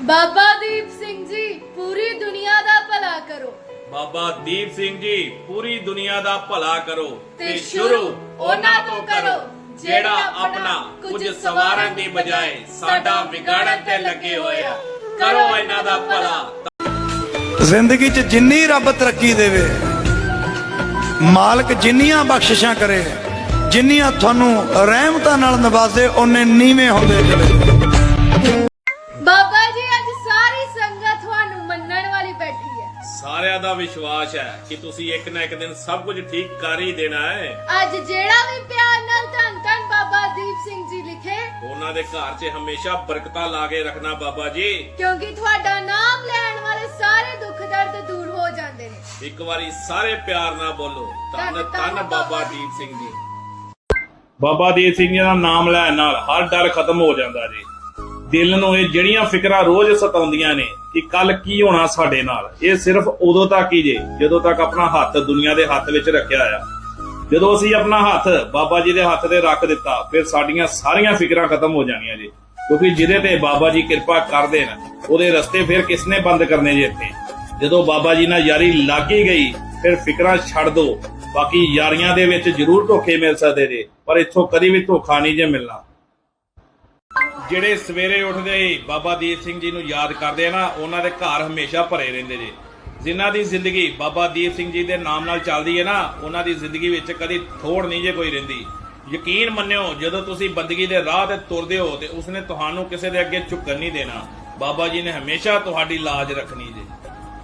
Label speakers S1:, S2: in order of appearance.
S1: ਬਾਬਾ ਦੀਪ ਸਿੰਘ ਜੀ ਪੂਰੀ ਦੁਨੀਆ ਦਾ ਭਲਾ ਕਰੋ।
S2: ਬਾਬਾ ਦੀਪ ਸਿੰਘ ਜੀ ਪੂਰੀ ਦੁਨੀਆ ਦਾ ਭਲਾ ਕਰੋ
S1: ਤੇ ਸ਼ੁਰੂ ਉਹਨਾਂ ਤੋਂ ਕਰੋ
S2: ਜਿਹੜਾ ਆਪਣਾ ਕੁਝ ਸਵਾਰਨ ਦੀ ਬਜਾਏ ਸਾਡਾ ਵਿਗਾੜਨ ਤੇ ਲੱਗੇ ਹੋਏ ਆ ਕਰੋ ਇਹਨਾਂ ਦਾ ਭਲਾ।
S3: ਜ਼ਿੰਦਗੀ 'ਚ ਜਿੰਨੀ ਰੱਬ ਤਰੱਕੀ ਦੇਵੇ ਮਾਲਕ ਜਿੰਨੀਆਂ ਬਖਸ਼ਿਸ਼ਾਂ ਕਰੇ ਜਿੰਨੀਆਂ ਤੁਹਾਨੂੰ ਰਹਿਮਤਾਂ ਨਾਲ ਨਵਾਜ਼ੇ ਉਹਨੇ ਨੀਵੇਂ ਹੁੰਦੇ ਚਲੇ
S2: ਦਾ ਵਿਸ਼ਵਾਸ ਹੈ ਕਿ ਤੁਸੀਂ ਇੱਕ ਨਾ ਇੱਕ ਦਿਨ ਸਭ ਕੁਝ ਠੀਕ ਕਰ ਹੀ ਦੇਣਾ ਹੈ।
S1: ਅੱਜ ਜਿਹੜਾ ਵੀ ਪਿਆਰ ਨਾਲ ਧੰਨ ਧੰਨ ਬਾਬਾ ਦੀਪ ਸਿੰਘ ਜੀ ਲਿਖੇ
S2: ਉਹਨਾਂ ਦੇ ਘਰ 'ਚ ਹਮੇਸ਼ਾ ਬਰਕਤਾਂ ਲਾ ਕੇ ਰੱਖਣਾ ਬਾਬਾ ਜੀ।
S1: ਕਿਉਂਕਿ ਤੁਹਾਡਾ ਨਾਮ ਲੈਣ ਵਾਲੇ ਸਾਰੇ ਦੁੱਖ ਦਰਦ ਦੂਰ ਹੋ ਜਾਂਦੇ ਨੇ।
S2: ਇੱਕ ਵਾਰੀ ਸਾਰੇ ਪਿਆਰ ਨਾਲ ਬੋਲੋ ਧੰਨ
S1: ਧੰਨ
S2: ਬਾਬਾ ਦੀਪ ਸਿੰਘ ਜੀ। ਬਾਬਾ ਦੀਪ ਸਿੰਘ ਜੀ ਦਾ ਨਾਮ ਲੈਣ ਨਾਲ ਹਰ ਡਰ ਖਤਮ ਹੋ ਜਾਂਦਾ ਜੀ। ਦਿਲ ਨੂੰ ਇਹ ਜਿਹੜੀਆਂ ਫਿਕਰਾਂ ਰੋਜ਼ ਸਤਾਉਂਦੀਆਂ ਨੇ ਕਿ ਕੱਲ ਕੀ ਹੋਣਾ ਸਾਡੇ ਨਾਲ, ਇਹ ਸਿਰਫ ਉਦੋਂ ਤੱਕ ਹੀ ਜੇ, ਜਦੋਂ ਤੱਕ ਆਪਣਾ ਹੱਥ ਦੁਨੀਆ ਦੇ ਹੱਥ ਵਿੱਚ ਰੱਖਿਆ ਆ। ਜਦੋਂ ਅਸੀਂ ਆਪਣਾ ਹੱਥ ਬਾਬਾ ਜੀ ਦੇ ਹੱਥ ਤੇ ਰੱਖ ਦਿੱਤਾ, ਫਿਰ ਸਾਡੀਆਂ ਸਾਰੀਆਂ ਫਿਕਰਾਂ ਖਤਮ ਹੋ ਜਾਣੀਆਂ ਜੀ। ਕਿਉਂਕਿ ਜਿਹਦੇ ਤੇ ਬਾਬਾ ਜੀ ਕਿਰਪਾ ਕਰਦੇ ਨੇ, ਉਹਦੇ ਰਸਤੇ ਫਿਰ ਕਿਸਨੇ ਬੰਦ ਕਰਨੇ ਜੇ ਇੱਥੇ? ਜਦੋਂ ਬਾਬਾ ਜੀ ਨਾਲ ਯਾਰੀ ਲੱਗ ਹੀ ਗਈ, ਫਿਰ ਫਿਕਰਾਂ ਛੱਡ ਦੋ। ਬਾਕੀ ਯਾਰੀਆਂ ਦੇ ਵਿੱਚ ਜ਼ਰੂਰ ਧੋਖੇ ਮਿਲ ਸਕਦੇ ਜੇ, ਪਰ ਇੱਥੋਂ ਕਦੀ ਵੀ ਧੋਖਾ ਨਹੀਂ ਜੇ ਮਿਲਣਾ। ਜਿਹੜੇ ਸਵੇਰੇ ਉੱਠਦੇ ਹੀ ਬਾਬਾ ਦੀਪ ਸਿੰਘ ਜੀ ਨੂੰ ਯਾਦ ਕਰਦੇ ਆ ਨਾ, ਉਹਨਾਂ ਦੇ ਘਰ ਹਮੇਸ਼ਾ ਭਰੇ ਰਹਿੰਦੇ ਜੇ। ਜਿਨ੍ਹਾਂ ਦੀ ਜ਼ਿੰਦਗੀ ਬਾਬਾ ਦੀਪ ਸਿੰਘ ਜੀ ਦੇ ਨਾਮ ਨਾਲ ਚੱਲਦੀ ਹੈ ਨਾ, ਉਹਨਾਂ ਦੀ ਜ਼ਿੰਦਗੀ ਵਿੱਚ ਕਦੀ ਥੋੜ ਨਹੀਂ ਜੇ ਕੋਈ ਰਹਿੰਦੀ। ਯਕੀਨ ਮੰਨਿਓ, ਜਦੋਂ ਤੁਸੀਂ ਬੰਦਗੀ ਦੇ ਰਾਹ ਤੇ ਤੁਰਦੇ ਹੋ ਤੇ ਉਸਨੇ ਤੁਹਾਨੂੰ ਕਿਸੇ ਦੇ ਅੱਗੇ ਝੁਕਣ ਨਹੀਂ ਦੇਣਾ। ਬਾਬਾ ਜੀ ਨੇ ਹਮੇਸ਼ਾ ਤੁਹਾਡੀ ਲਾਜ ਰੱਖਣੀ ਜੇ।